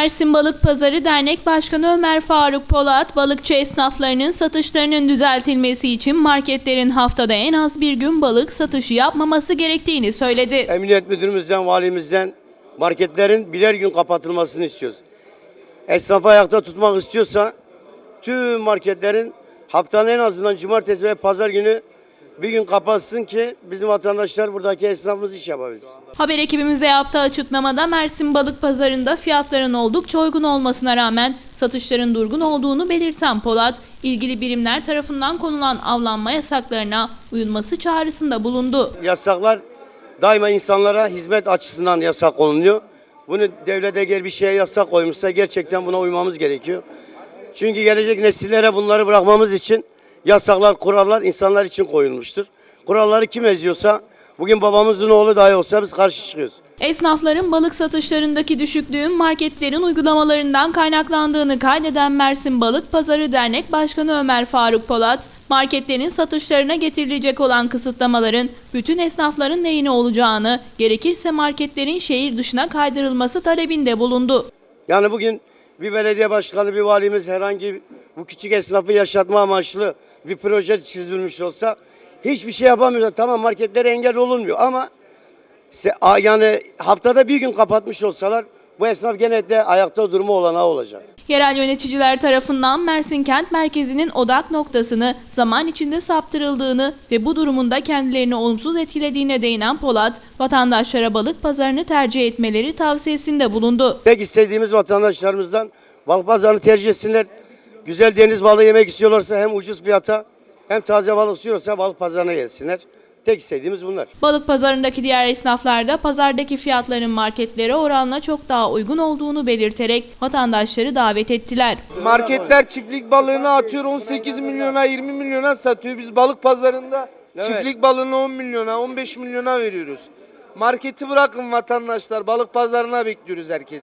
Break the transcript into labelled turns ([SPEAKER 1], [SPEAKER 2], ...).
[SPEAKER 1] Mersin Balık Pazarı Dernek Başkanı Ömer Faruk Polat, balıkçı esnaflarının satışlarının düzeltilmesi için marketlerin haftada en az bir gün balık satışı yapmaması gerektiğini söyledi.
[SPEAKER 2] Emniyet müdürümüzden, valimizden marketlerin birer gün kapatılmasını istiyoruz. Esnafı ayakta tutmak istiyorsa tüm marketlerin haftanın en azından cumartesi ve pazar günü bir gün kapatsın ki bizim vatandaşlar buradaki esnafımız iş yapabilsin.
[SPEAKER 1] Haber ekibimize yaptığı açıklamada Mersin Balık Pazarı'nda fiyatların oldukça uygun olmasına rağmen satışların durgun olduğunu belirten Polat, ilgili birimler tarafından konulan avlanma yasaklarına uyulması çağrısında bulundu.
[SPEAKER 2] Yasaklar daima insanlara hizmet açısından yasak konuluyor. Bunu devlet eğer bir şeye yasak koymuşsa gerçekten buna uymamız gerekiyor. Çünkü gelecek nesillere bunları bırakmamız için yasaklar, kurallar insanlar için koyulmuştur. Kuralları kim eziyorsa bugün babamızın oğlu dahi olsa biz karşı çıkıyoruz.
[SPEAKER 1] Esnafların balık satışlarındaki düşüklüğün marketlerin uygulamalarından kaynaklandığını kaydeden Mersin Balık Pazarı Dernek Başkanı Ömer Faruk Polat, marketlerin satışlarına getirilecek olan kısıtlamaların bütün esnafların lehine olacağını, gerekirse marketlerin şehir dışına kaydırılması talebinde bulundu.
[SPEAKER 2] Yani bugün bir belediye başkanı, bir valimiz herhangi bu küçük esnafı yaşatma amaçlı bir proje çizilmiş olsa hiçbir şey yapamıyorlar. Tamam marketlere engel olunmuyor ama yani haftada bir gün kapatmış olsalar bu esnaf gene de ayakta durma olanağı olacak.
[SPEAKER 1] Yerel yöneticiler tarafından Mersin kent merkezinin odak noktasını zaman içinde saptırıldığını ve bu durumunda kendilerini olumsuz etkilediğine değinen Polat, vatandaşlara balık pazarını tercih etmeleri tavsiyesinde bulundu.
[SPEAKER 2] Tek istediğimiz vatandaşlarımızdan balık pazarını tercih etsinler. Güzel deniz balığı yemek istiyorlarsa hem ucuz fiyata hem taze balık istiyorsa balık pazarına gelsinler. Tek istediğimiz bunlar.
[SPEAKER 1] Balık pazarındaki diğer esnaflar da pazardaki fiyatların marketlere oranla çok daha uygun olduğunu belirterek vatandaşları davet ettiler.
[SPEAKER 3] Marketler çiftlik balığını atıyor 18 milyona 20 milyona satıyor. Biz balık pazarında
[SPEAKER 2] Evet.
[SPEAKER 3] çiftlik balığını 10 milyona 15 milyona veriyoruz. Marketi bırakın vatandaşlar balık pazarına bekliyoruz herkes.